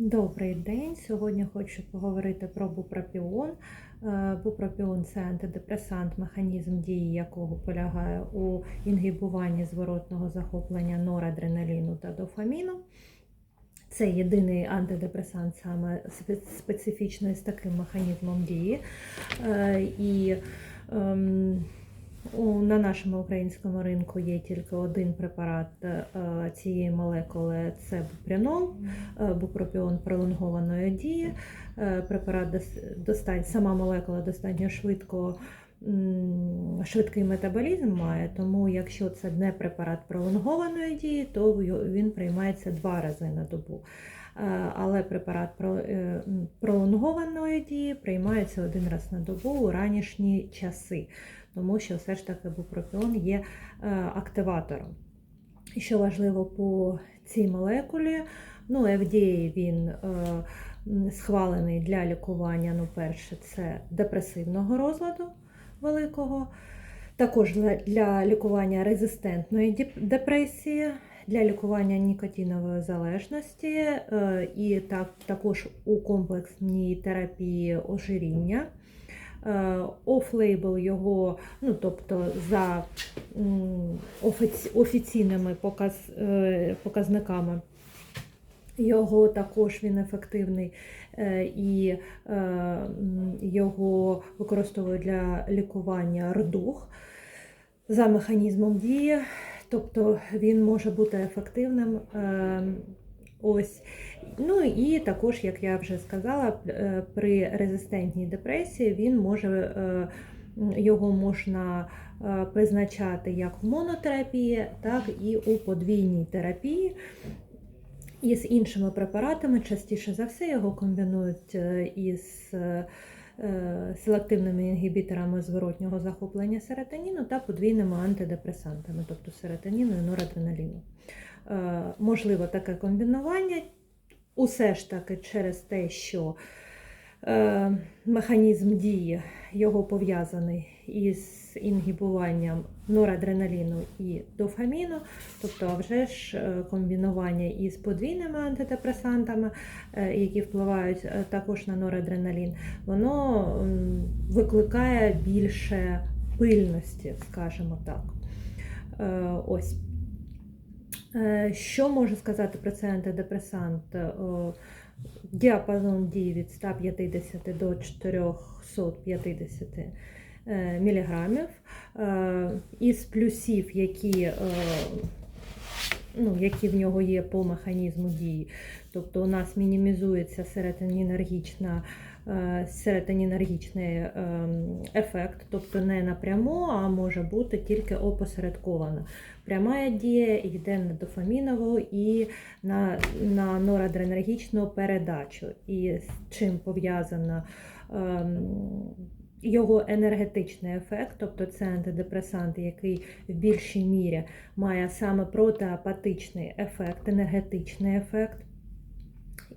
Добрий день. Сьогодні хочу поговорити про бупропіон. Е, Бупропіон це антидепресант, механізм дії якого полягає у інгібуванні зворотного захоплення норадреналіну та дофаміну. Це єдиний антидепресант саме спе- специфічний з таким механізмом дії. Е, І ем, на нашому українському ринку є тільки один препарат е, цієї молекули це бупринол, е, бупропіон пролонгованої дії. Е, Препарат дос- достань, сама молекула достатньо швидко. Швидкий метаболізм має, тому якщо це не препарат пролонгованої дії, то він приймається два рази на добу. Е, Але препарат е, пролонгованої дії приймається один раз на добу у ранішні часи, тому що все ж таки бупропіон є е, активатором. Що важливо по цій молекулі, ну, FDA він схвалений для лікування, ну, перше, це депресивного розладу великого, також для лікування резистентної депресії, для лікування нікотинової залежності е, і так, також у комплексній терапії ожиріння. Е, Оф-лейбл його, ну тобто за офіційними показ, е, показниками. Його також він ефективний і його використовують для лікування рдух за механізмом дії, тобто він може бути ефективним. е, Ось. Ну і також, як я вже сказала, е, при резистентній депресії він може, е, його можна е, призначати як в монотерапії, так і у подвійній терапії. І з іншими препаратами частіше за все його комбінують із селективними інгібіторами зворотнього захоплення серотоніну та подвійними антидепресантами, тобто серотоніну і норадреналіну. Е, Можливо таке комбінування, усе ж таки через те, що е, механізм дії його пов'язаний із інгібуванням норадреналіну і дофаміну, тобто, а вже ж е, комбінування із подвійними антидепресантами, е, які впливають е, також на норадреналін, воно викликає більше пильності, скажімо так. Е, Ось. Е, Що можу сказати про цей антидепресант? Діапазон дії від 150 до 450 е, міліграмів. Е, Із плюсів, які, е, ну, які в нього є по механізму дії. Тобто у нас мінімізується серотонінергічна е, серотонінергічний ем, ефект, тобто не напряму, а може бути тільки опосередковано. Пряма дія йде на дофамінову і на, на норадреналергічну передачу. І з чим пов'язано ем, його енергетичний ефект, тобто це антидепресант, який в більшій мірі має саме протиапатичний ефект, енергетичний ефект.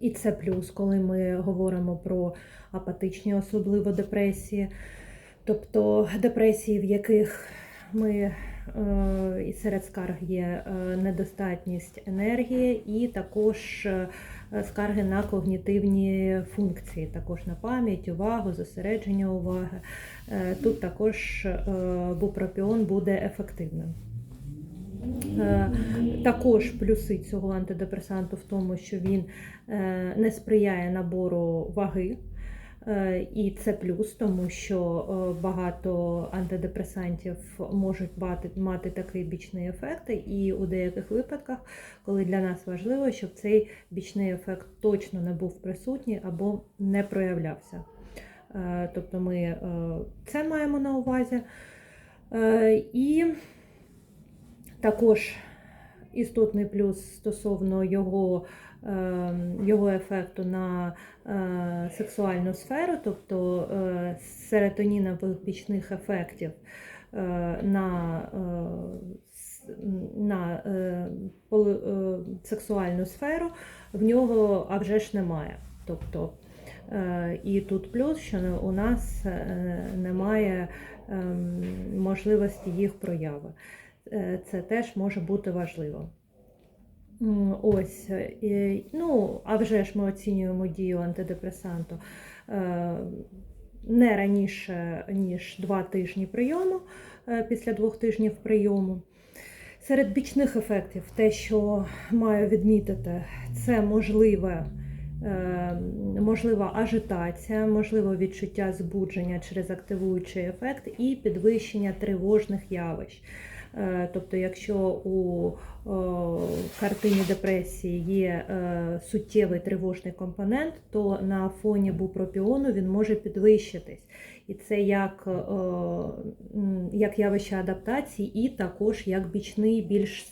І це плюс, коли ми говоримо про апатичні, особливо депресії, тобто депресії, в яких ми е, і серед скарг є е, недостатність енергії, і також е, скарги на когнітивні функції, також на пам'ять, увагу, зосередження уваги. Тут також бупропіон буде ефективним. Е, Також плюси цього антидепресанту в тому, що він е, не сприяє набору ваги. Е, І це плюс, тому що багато антидепресантів можуть мати, мати такий бічний ефект, і у деяких випадках, коли для нас важливо, щоб цей бічний ефект точно не був присутній або не проявлявся. Тобто ми це маємо на увазі. І також істотний плюс стосовно його, е, його ефекту на е, сексуальну сферу, тобто е, серотонінових бічних ефектів на, на сексуальну сферу, в нього а вже ж немає. Тобто, і тут плюс, що у нас немає ем, можливості їх прояви. Е, Це теж може бути важливо. Ось, е, ну, а вже ж ми оцінюємо дію антидепресанту е, не раніше, ніж два тижні прийому, після двох тижнів прийому. Серед бічних ефектів, те, що маю відмітити, це можливе, можлива ажитація, можливе відчуття збудження через активуючий ефект і підвищення тривожних явищ. Е, Тобто, якщо у картині депресії є е, суттєвий тривожний компонент, то на фоні бупропіону він може підвищитись. І це як, е, як явище адаптації, і також як бічний, більш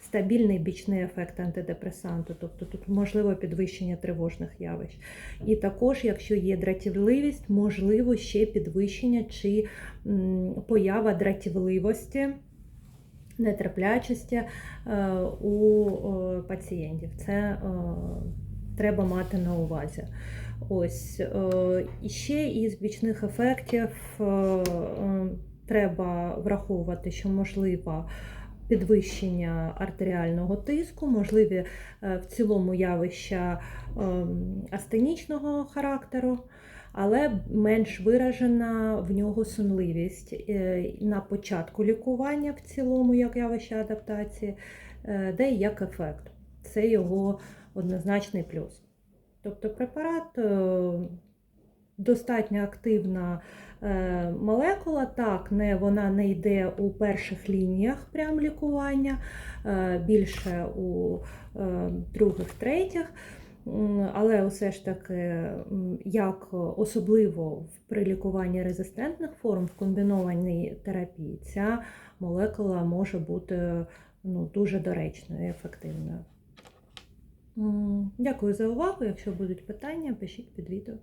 стабільний бічний ефект антидепресанту. Тобто тут можливо підвищення тривожних явищ. І також, якщо є дратівливість, можливо ще підвищення чи поява дратівливості нетерплячості е, у е, пацієнтів. Це е, треба мати на увазі. Ось ще із бічних ефектів треба враховувати, що можливо підвищення артеріального тиску, можливі в цілому явища е, астенічного характеру. Але менш виражена в нього сонливість Е, на початку лікування в цілому, як явище адаптації, е, де як ефект. Це його однозначний плюс. Тобто препарат е, достатньо активна молекула, так, не, вона не йде у перших лініях прям лікування, більше у других, третіх. Але все ж таки, як особливо при лікуванні резистентних форм в комбінованій терапії, ця молекула може бути ну, дуже доречною і ефективною. Дякую за увагу. Якщо будуть питання, пишіть під відео.